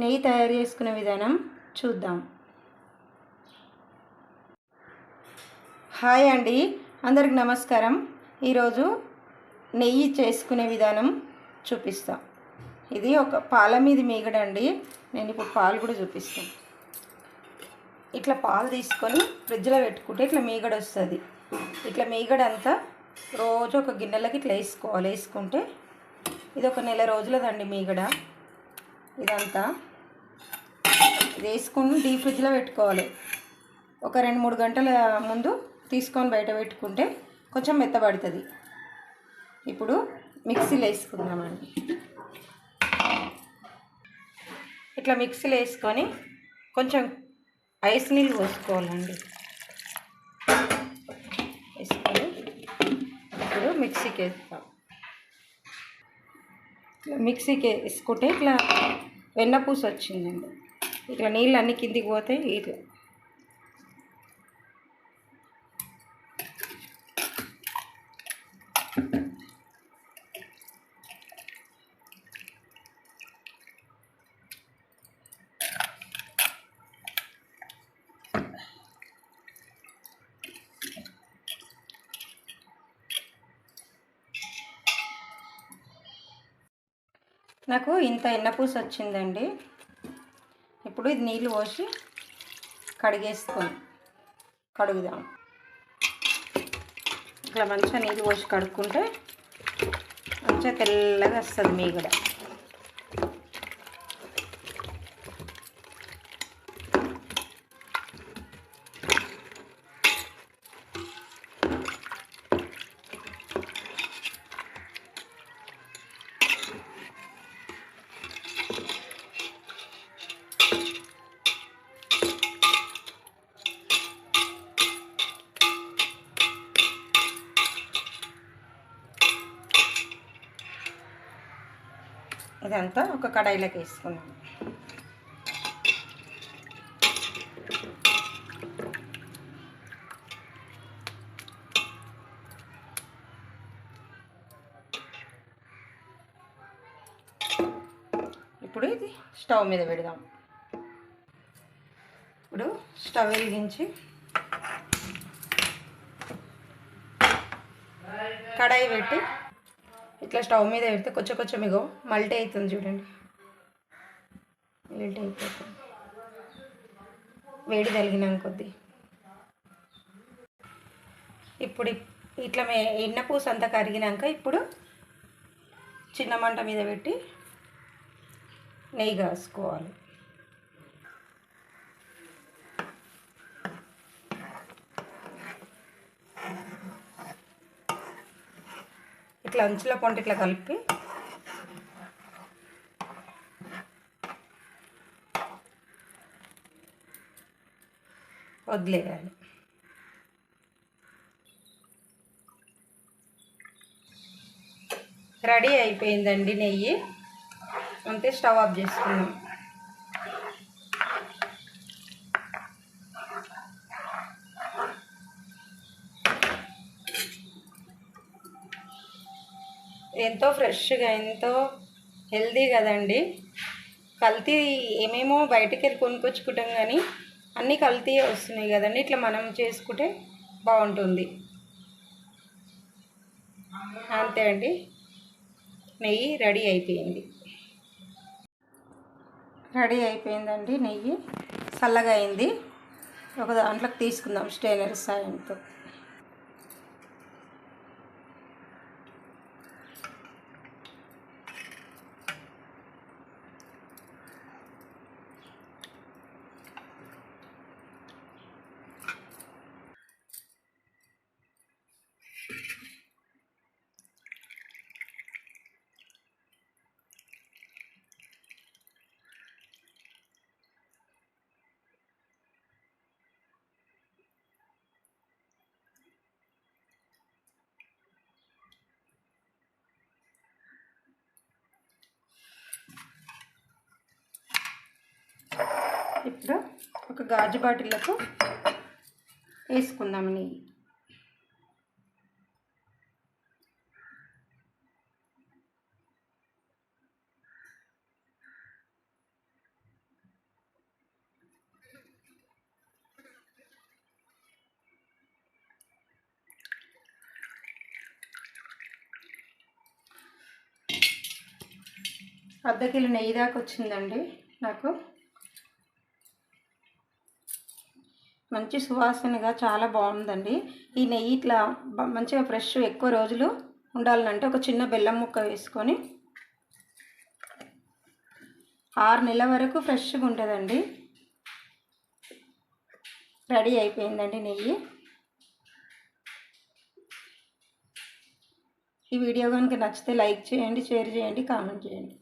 నెయ్యి తయారు చేసుకునే విధానం చూద్దాం. హాయ్ అండి అందరికి నమస్కారం. ఈరోజు నెయ్యి చేసుకునే విధానం చూపిస్తాం. ఇది ఒక పాల మీద మీగడ అండి. నేను ఇప్పుడు పాలు కూడా చూపిస్తాను ఇట్లా పాలు తీసుకొని ఫ్రిడ్జ్లో పెట్టుకుంటే ఇట్లా మీగడ వస్తుంది. ఇట్లా మీగడంతా రోజు ఒక గిన్నెలకి ఇట్లా వేసుకోవాలి. వేసుకుంటే ఇది ఒక నెల రోజులదండి మీగడ. ఇదంతా వేసుకుని వేసుకొని డీప్ ఫ్రిడ్జ్లో పెట్టుకోవాలి. ఒక రెండు మూడు గంటల ముందు తీసుకొని బయట పెట్టుకుంటే కొంచెం మెత్తబడుతుంది. ఇప్పుడు మిక్సీలో వేసుకుందామండి. ఇట్లా మిక్సీలో వేసుకొని కొంచెం ఐస్ నీళ్ళు పోసుకోవాలండి. వేసుకొని ఇప్పుడు మిక్సీకి వేస్తాం మిక్సీకి వేసుకుంటే ఇట్లా వెన్నపూస వచ్చిందండి. ఇట్లా నీళ్ళు అన్ని కిందికి పోతాయి ఇట్లా. నాకు ఇంత ఎన్నపూస వచ్చిందండి ఇప్పుడు ఇది నీళ్ళు పోసి కడిగేసుకొని కడుగుదాం. ఇట్లా మంచిగా నీళ్ళు పోసి కడుక్కుంటే మంచిగా తెల్లగా వస్తుంది మీగడ. ఇదంతా ఒక కడాయిలోకి వేసుకున్నాను ఇప్పుడు ఇది స్టవ్ మీద పెడదాం. ఇప్పుడు స్టవ్ వెలిగించి కడాయి పెట్టి ఇట్లా స్టవ్ మీద పెడితే కొంచెం కొంచెం ఇగో మల్టీ అవుతుంది చూడండి. మెల్ట్ అయిపోతుంది. వేడి తగిలినాం కొద్ది. ఇప్పుడు ఇట్లా మే ఎన్న పూస అంతా కరిగినాక ఇప్పుడు చిన్న మంట మీద పెట్టి నెయ్యి కాసుకోవాలి. ఇట్లా అంచుల పొంట ఇట్లా కలిపి వదిలేయాలి. రెడీ అయిపోయిందండి నెయ్యి. అంతే స్టవ్ ఆఫ్ చేసుకున్నాం. ఎంతో ఫ్రెష్గా ఎంతో హెల్దీ కదండి. కల్తీ ఏమేమో బయటికి వెళ్ళి కొనుక్కొచ్చుకుంటాం కానీ అన్నీ కల్తీ వస్తున్నాయి కదండి. ఇట్లా మనం చేసుకుంటే బాగుంటుంది. అంతే అండి. నెయ్యి రెడీ అయిపోయింది. రెడీ అయిపోయిందండి నెయ్యి. చల్లగా అయింది. ఒక దాంట్లోకి తీసుకుందాం స్టైనర్ సాయంతో. ఇప్పుడు ఒక గాజు బాటిల్లకు వేసుకుందాం నెయ్యి. అర్ధ కిలో నెయ్యి దాకా వచ్చిందండి నాకు. మంచి సువాసనగా చాలా బాగుందండి. ఈ నెయ్యి ఇట్లా మంచిగా ఫ్రెష్ ఎక్కువ రోజులు ఉండాలంటే ఒక చిన్న బెల్లం ముక్క వేసుకొని ఆరు నెలల వరకు ఫ్రెష్గా ఉంటుందండి. రెడీ అయిపోయిందండి నెయ్యి. ఈ వీడియో కనుక నచ్చితే లైక్ చేయండి షేర్ చేయండి కామెంట్ చేయండి.